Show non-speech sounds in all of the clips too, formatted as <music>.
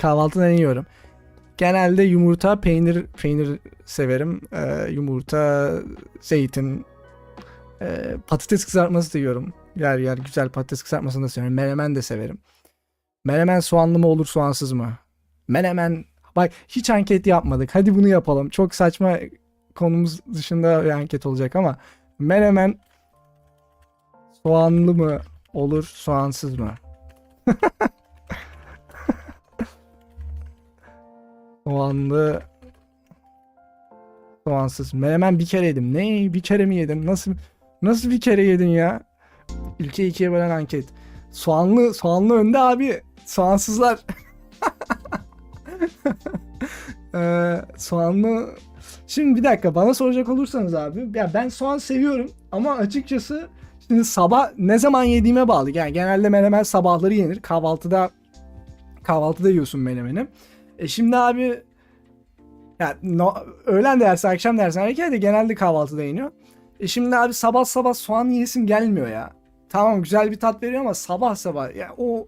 kahvaltıda ne yiyorum? Genelde yumurta, peynir, peynir severim. Ee, yumurta, zeytin, ee, patates kızartması da yiyorum. Yer yer güzel patates kızartmasını da severim. Menemen de severim. Menemen soğanlı mı olur soğansız mı? Menemen bak hiç anket yapmadık. Hadi bunu yapalım. Çok saçma konumuz dışında bir anket olacak ama menemen soğanlı mı olur soğansız mı? <laughs> Soğanlı soğansız. Menemen bir kere yedim. Ne? Bir kere mi yedim? Nasıl nasıl bir kere yedin ya? Ülke ikiye bölen anket. Soğanlı soğanlı önde abi. Soğansızlar. <laughs> Ee, soğanlı Şimdi bir dakika bana soracak olursanız abi ya ben soğan seviyorum ama açıkçası şimdi sabah ne zaman yediğime bağlı. Yani genelde menemen sabahları yenir. Kahvaltıda kahvaltıda yiyorsun menemeni. E şimdi abi ya no, öğlen dersi akşam dersi hareket de genelde kahvaltıda yeniyor. E şimdi abi sabah sabah soğan yiyesim gelmiyor ya. Tamam güzel bir tat veriyor ama sabah sabah ya o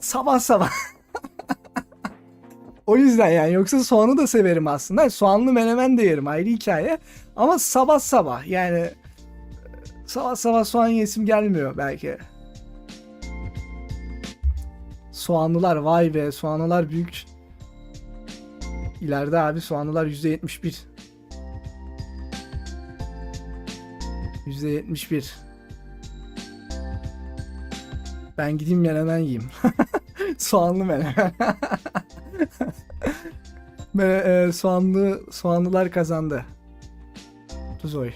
sabah sabah <laughs> O yüzden yani yoksa soğanı da severim aslında. Soğanlı menemen de yerim ayrı hikaye. Ama sabah sabah yani sabah sabah soğan yesim gelmiyor belki. Soğanlılar vay be soğanlılar büyük. İleride abi soğanlılar %71. %71. Ben gideyim menemen yiyeyim. <laughs> Soğanlı menemen. <laughs> E, soğanlı soğanlılar kazandı. Tuzoy.